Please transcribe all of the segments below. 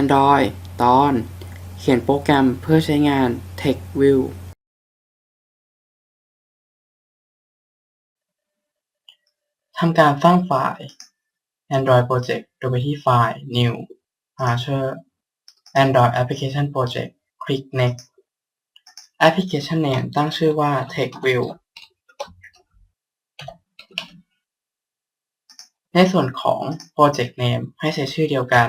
Android ตอน เขียนโปรแกรมเพื่อใช้งาน TextView ทำการสร้างไฟล์ Android Project โดยไปที่ไฟล์ New Archer Android Application Project คลิก Next Application Name ตั้งชื่อว่า TextView ในส่วนของ Project Name ให้ใช้ชื่อเดียวกัน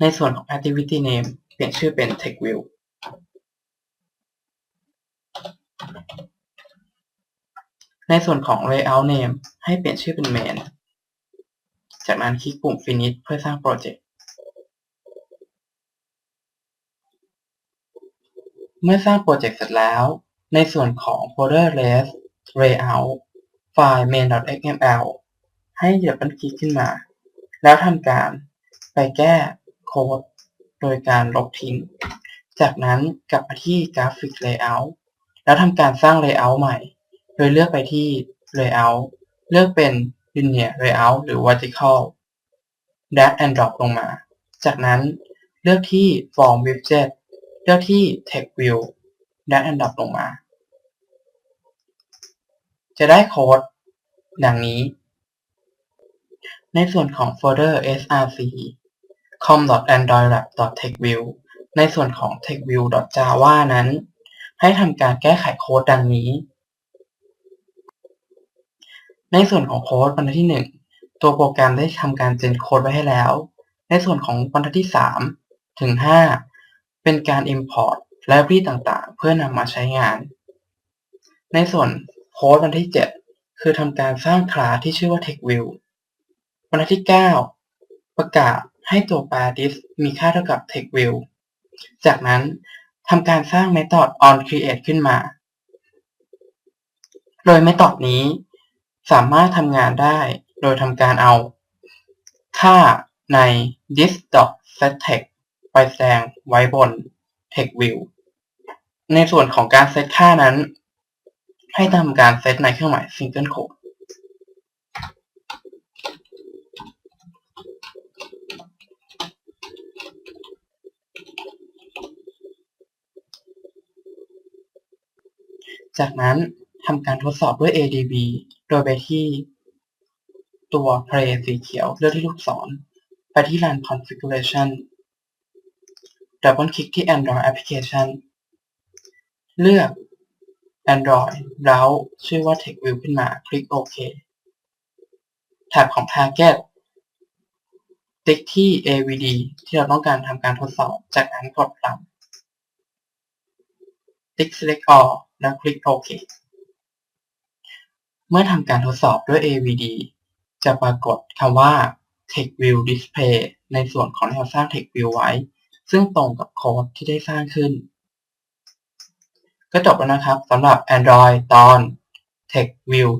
ในส่วนของ Activity Name เปลี่ยนชื่อเป็น TextView ในส่วนของ Layout Name ให้เปลี่ยนชื่อเป็น Main จากนั้นคลิกปุ่ม Finish เพื่อสร้างโปรเจกต์ เมื่อสร้างโปรเจกต์เสร็จแล้ว ในส่วนของ Folder List Layout ไฟล์ main.xml ให้ดับเบิลคลิกขึ้นมา แล้วทำการไปแก้ โค้ดโดยการลบทิ้ง จากนั้นกลับมาที่ Graphic Layout แล้วทำการสร้าง Layout ใหม่ โดยเลือกไปที่ Layout เลือกเป็น Linear Layout หรือ Vertical Drag and Drop ลงมา จากนั้นเลือกที่ Form Widget เลือกที่ Text View Drag and Drop ลงมา จะได้โค้ดดังนี้ ในส่วนของโฟลเดอร์ src com.androidlab.textview ในส่วนของ textview.java นั้น ให้ทำการแก้ไขโค้ดดังนี้ ในส่วนของโค้ดบรรทัดที่ 1 ตัวโปรแกรมได้ทำการเจนโค้ดไว้ให้แล้ว ในส่วนของบรรทัดที่ 3 ถึง 5 เป็นการ import library ต่างๆ เพื่อนำมาใช้งาน ในส่วนโค้ดบรรทัดที่ 7 คือทำการสร้างคลาสที่ชื่อว่า TextView บรรทัดที่ 9 ประกาศ ให้ตัวแปร this มีค่าเท่ากับ TextView จากนั้นทำการสร้าง method onCreate ขึ้นมา โดย method นี้สามารถทำงานได้โดยทำการเอาค่าใน this.setText ไปแสดงไว้บน TextView ในส่วนของการเซตค่านั้น ให้ทำการเซตในเครื่องหมาย single quote จากนั้นทำการทดสอบด้วย ADB โดยไปที่ตัว Play สีเขียวเลือกที่ลูกศร ไปที่ Run Configuration ดับเบิลคลิกที่ Android Application เลือก Android แล้วชื่อว่า TextView ขึ้นมา คลิกโอเคแท็บของ Target ติ๊กที่ AVD ที่เราต้องการทำการทดสอบ จากนั้นกดรับ ติ๊ก Select All แล้วคลิกโอเคเมื่อทำการทดสอบด้วย AVD จะปรากฏคำว่า TextView Display ในส่วนของที่เราสร้าง TextView ไว้ ซึ่งตรงกับโค้ดที่ได้สร้างขึ้น ก็จบแล้วนะครับสำหรับ Android ตอน TextView